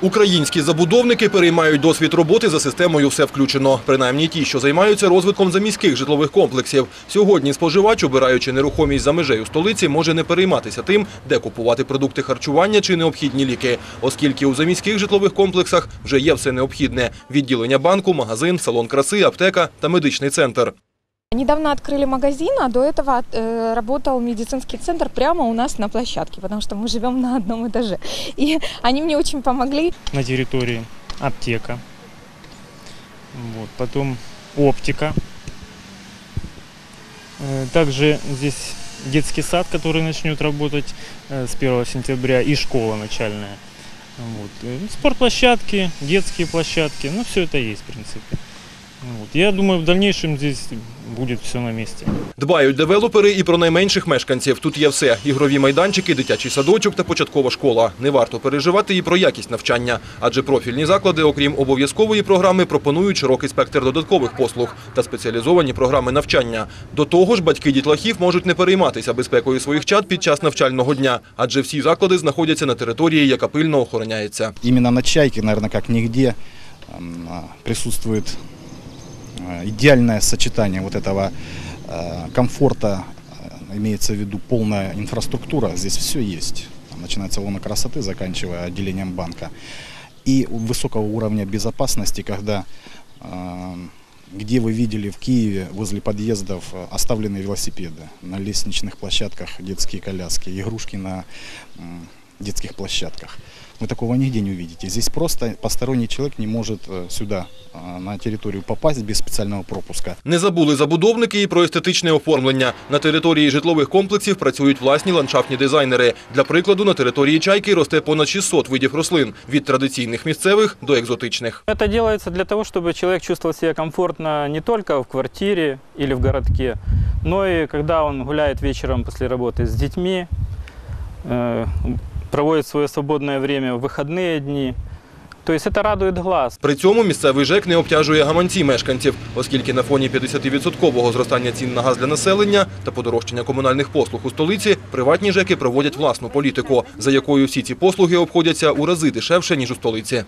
Українські забудовники переймають досвід роботи за системою «Все включено». Принаймні ті, що займаються розвитком заміських житлових комплексів. Сьогодні споживач, обираючи нерухомість за межею столиці, може не перейматися тим, де купувати продукти харчування чи необхідні ліки, оскільки у заміських житлових комплексах вже є все необхідне – відділення банку, магазин, салон краси, аптека та медичний центр. Недавно открыли магазин, а до этого э, работал медицинский центр прямо у нас на площадке, потому что мы живем на одном этаже. И они мне очень помогли. на территории аптека, вот, потом оптика. Э, Также здесь детский сад, который начнет работать э, с 1 сентября, и школа начальная. Вот. Спортплощадки, детские площадки, ну все это есть в принципе. Вот. Я думаю, в дальнейшем здесь будет все на месте. Дбають девелопери і про найменших мешканців. Тут є все – ігрові майданчики, дитячий садочок та початкова школа. Не варто переживати і про якість навчання, адже профільні заклади, окрім обов'язкової програми, пропонують широкий спектр додаткових послуг та спеціалізовані програми навчання. До того ж, батьки дітлахів можуть не перейматися безпекою своїх чад під час навчального дня, адже всі заклади знаходяться на території, яка пильно охороняється. Именно на «Чайке», наверное, как нигде м, а, присутствует а, идеальное сочетание вот этого а, комфорта, а, имеется в виду полная инфраструктура, здесь все есть. Там, начиная от салона красоты, заканчивая отделением банка. И высокого уровня безопасности, когда где вы видели в Киеве возле подъездов оставленные велосипеды, на лестничных площадках детские коляски, игрушки на детских площадках. Вы такого нигде не увидите. Здесь просто посторонний человек не может э, сюда, а, на территорию попасть без специального пропуска. Не забули забудовники і про естетичне оформлення. На території житлових комплексів працюють власні ландшафтні дизайнери. Для прикладу, на території «Чайки» росте понад 600 видів рослин – від традиційних місцевих до екзотичних. Это делается для того, чтобы человек чувствовал себя комфортно не только в квартире или в городке, но и когда он гуляет вечером после работы с детьми, э, проводит свое свободное время в выходные дни. То есть это радует глаз. При цьому місцевий ЖЕК не обтяжує гаманці мешканців, оскільки на фоні 50-відсоткового зростання цін на газ для населення та подорожчання комунальних послуг у столиці, приватні ЖЕКи проводять власну політику, за якою всі ці послуги обходяться у рази дешевше, ніж у столиці.